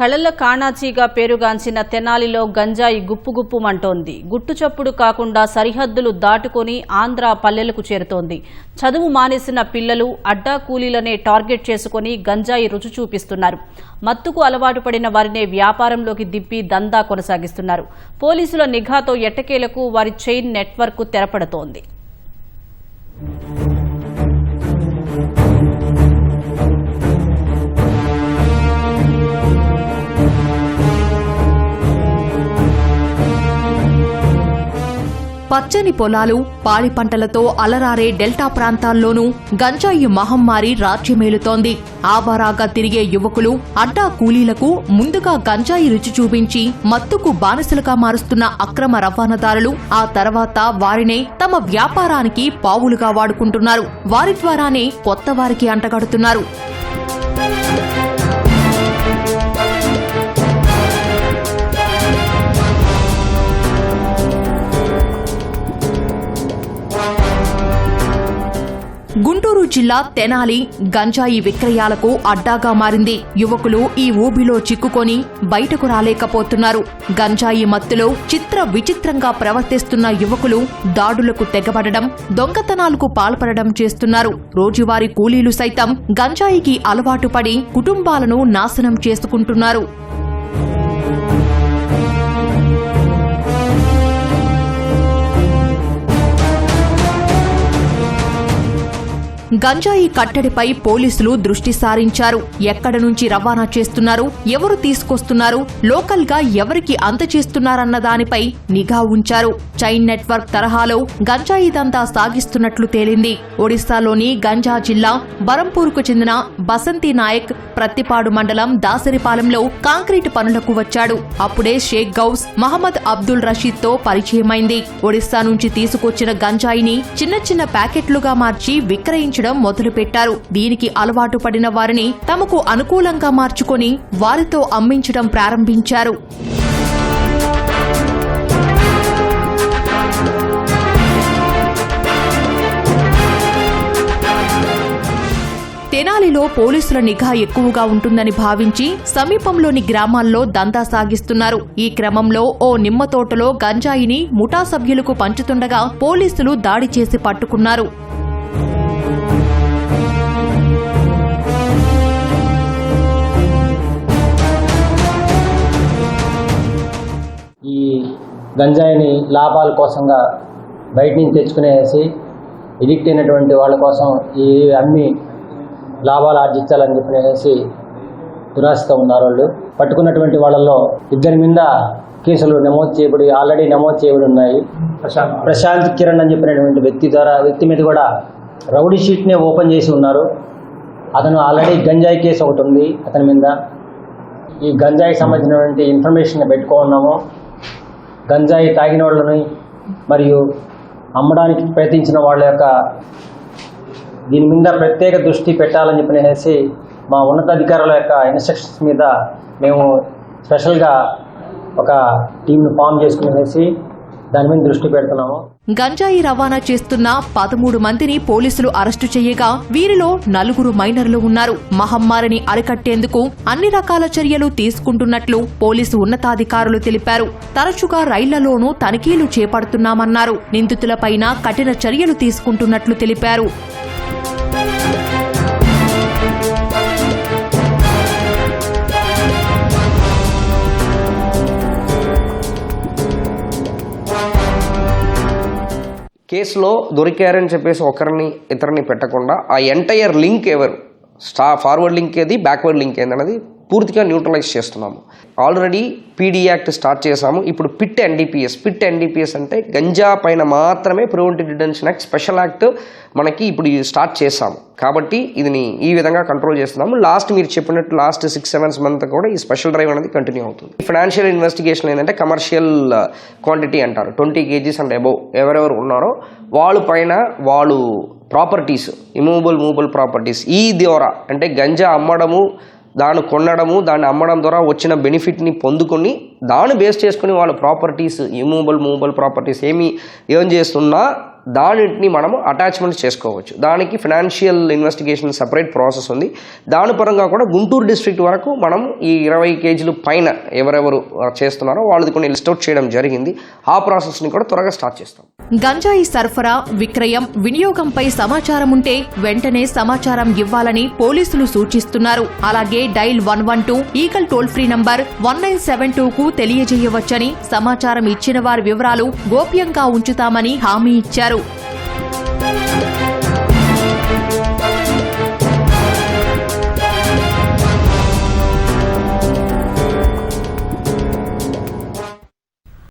కళల కాణాచీగా పేరుగాంచిన తెనాలిలో గంజాయి గుప్పుగుప్పుమంటోంది గుట్టుచప్పుడు కాకుండా సరిహద్దులు దాటుకొని ఆంధ్ర పల్లెలకు చేరుతోంది. చదువు మానేసిన పిల్లలు అడ్డా కూలీలనే టార్గెట్ చేసుకుని గంజాయి రుచి చూపిస్తున్నారు. మత్తుకు అలవాటు పడిన వారినే వ్యాపారంలోకి దిప్పి దందా కొనసాగిస్తున్నారు. పోలీసుల నిఘాతో ఎట్టకేలకు వారి చైన్ నెట్వర్క్ తెరపడుతోంది. పచ్చని పొలాలు పాడి పంటలతో అలరారే డెల్టా ప్రాంతాల్లోనూ గంజాయి మహమ్మారి రాజ్యమేలుతోంది. ఆవారాగా తిరిగే యువకులు అడ్డా కూలీలకు ముందుగా గంజాయి రుచి చూపించి మత్తుకు బానిసలుగా మారుస్తున్న అక్రమ రవాణాదారులు ఆ తర్వాత వారినే తమ వ్యాపారానికి పావులుగా వాడుకుంటున్నారు. వారి ద్వారానే కొత్త వారికి అంటగడుతున్నారు. జిల్లా తెనాలి గంజాయి విక్రయాలకు అడ్డాగా మారింది. యువకులు ఈ ఊబిలో చిక్కుకొని బయటకు రాలేకపోతున్నారు. గంజాయి మత్తులో చిత్ర విచిత్రంగా ప్రవర్తిస్తున్న యువకులు దాడులకు తెగబడడం దొంగతనాలకు పాల్పడడం చేస్తున్నారు. రోజువారీ కూలీలు సైతం గంజాయికి అలవాటు పడి కుటుంబాలను నాశనం చేసుకుంటున్నారు. గంజాయి కట్టడిపై పోలీసులు దృష్టి సారించారు. ఎక్కడ నుంచి రవాణా చేస్తున్నారు? ఎవరు తీసుకొస్తున్నారు? లోకల్గా ఎవరికి అందచేస్తున్నారన్న దానిపై నిఘా ఉంచారు. చైన్ నెట్వర్క్ తరహాలో గంజాయి దందా సాగిస్తున్నట్లు తేలింది. ఒడిశాలోని గంజా జిల్లా బరంపూర్కు చెందిన బసంతి నాయక్ ప్రత్తిపాడు మండలం దాసరిపాలెంలో కాంక్రీట్ పనులకు వచ్చాడు. అప్పుడే షేక్ గౌస్ మహమ్మద్ అబ్దుల్ రషీద్తో పరిచయమైంది. ఒడిశా నుంచి తీసుకొచ్చిన గంజాయిని చిన్న చిన్న ప్యాకెట్లుగా మార్చి విక్రయించడం మొదలుపెట్టారు. దీనికి అలవాటు పడిన వారిని తమకు అనుకూలంగా మార్చుకొని వారితో అమ్మించడం ప్రారంభించారు. తెనాలిలో పోలీసుల నిఘా ఎక్కువగా ఉంటుందని భావించి సమీపంలోని గ్రామాల్లో దందా సాగిస్తున్నారు. ఈ క్రమంలో ఓ నిమ్మ తోటలో గంజాయిని ముఠా సభ్యులకు పంచుతుండగా పోలీసులు దాడి చేసి పట్టుకున్నారు. గంజాయిని లాభాల కోసంగా బయట నుంచి తెచ్చుకునేసి ఎడిక్ట్ అయినటువంటి వాళ్ళ కోసం ఈ అమ్మి లాభాలు ఆర్జించాలని చెప్పినేసి దురాశతో ఉన్నారు వాళ్ళు. పట్టుకున్నటువంటి వాళ్ళలో ఇద్దరి మీద కేసులు నమోదు చేయబడి ఆల్రెడీ నమోదు చేయబడి ఉన్నాయి. ప్రశాంత్ కిరణ్. అని చెప్పినటువంటి వ్యక్తి ద్వారా వ్యక్తి మీద కూడా రౌడీ షీట్నే ఓపెన్ చేసి ఉన్నారు. అతను ఆల్రెడీ గంజాయి కేసు ఒకటి ఉంది. అతని మీద ఈ గంజాయికి సంబంధించినటువంటి ఇన్ఫర్మేషన్ పెట్టుకున్నాము గంజాయి తాగిన వాళ్ళని మరియు అమ్మడానికి ప్రయత్నించిన వాళ్ళ యొక్క దీని మీద ప్రత్యేక దృష్టి పెట్టాలని చెప్పనేసి మా ఉన్నతాధికారుల యొక్క ఇన్స్ట్రక్షన్స్ మీద మేము స్పెషల్గా ఒక టీంను ఫామ్ చేసుకునేసి దాని మీద దృష్టి పెడుతున్నాము. గంజాయి రవాణా చేస్తున్న పదమూడు మందిని పోలీసులు అరెస్టు చేయగా వీరిలో నలుగురు మైనర్లు ఉన్నారు. మహమ్మారిని అరికట్టేందుకు అన్ని రకాల చర్యలు తీసుకుంటున్నట్లు పోలీసు ఉన్నతాధికారులు తెలిపారు. తరచుగా రైళ్ళలోనూ తనిఖీలు చేపడుతున్నామన్నారు. నిందితులపైన కఠిన చర్యలు తీసుకుంటున్నట్లు తెలిపారు. కేసులో దొరికారని చెప్పేసి ఒకరిని ఇతరిని పెట్టకుండా ఆ ఎంటైర్ లింక్ ఎవరు? స్టా ఫార్వర్డ్ లింక్ ఏది? బ్యాక్వర్డ్ లింక్ ఏంది అనేది పూర్తిగా న్యూట్రలైజ్ చేస్తున్నాము. ఆల్రెడీ పీడీ యాక్ట్ స్టార్ట్ చేసాము ఇప్పుడు పిట్ ఎన్డీపీఎస్ పిట్ ఎన్డీపీఎస్ అంటే గంజా పైన మాత్రమే preventive detention act special act మనకి ఇప్పుడు స్టార్ట్ చేసాము కాబట్టి ఇదిని ఈ విధంగా కంట్రోల్ చేస్తున్నాము. లాస్ట్ మీరు చెప్పినట్టు లాస్ట్ సిక్స్ సెవెన్స్ మంత్ కూడా ఈ స్పెషల్ డ్రైవ్ అనేది కంటిన్యూ అవుతుంది. ఫైనాన్షియల్ ఇన్వెస్టిగేషన్ ఏంటంటే కమర్షియల్ క్వాంటిటీ uh, అంటారు. ట్వంటీ కేజీస్ అండ్ అబోవ్ ఎవరెవరు ఉన్నారో వాళ్ళ పైన వాళ్ళు ప్రాపర్టీస్ ఇమూవబుల్ మూవబుల్ ప్రాపర్టీస్ ఈ ద్వారా అంటే గంజా అమ్మడము దాన్ని కొనడము దాన్ని అమ్మడం ద్వారా వచ్చిన బెనిఫిట్ని పొందుకొని దాన్ని బేస్ చేసుకుని వాళ్ళ ప్రాపర్టీస్ ఇమూవబుల్ మూవబుల్ ప్రాపర్టీస్ ఏమి ఏం చేస్తున్నా దానిని మనము అటాచ్మెంట్ చేసుకోవచ్చు. దానికి ఫినాన్షియల్ ఇన్వెస్టిగేషన్ సపరేట్ ప్రాసెస్ ఉంది. దాని పరంగా కూడా గుంటూరు డిస్ట్రిక్ట్ వరకు మనం ఈ ఇరవై కేజీలు పైన ఎవరెవరు చేస్తున్నారో వాళ్ళది కొన్ని లిస్ట్ అవుట్ చేయడం జరిగింది. ఆ ప్రాసెస్ని కూడా త్వరగా స్టార్ట్ చేస్తాం. గంజాయి సరఫరా విక్రయం వినియోగంపై సమాచారం ఉంటే వెంటనే సమాచారం ఇవ్వాలని పోలీసులు సూచిస్తున్నారు. అలాగే dial one one two ఈకల్ toll free number one nine seven two కు తెలియజేయవచ్చని సమాచారం ఇచ్చిన వారి వివరాలు గోప్యంగా ఉంచుతామని హామీ ఇచ్చారు.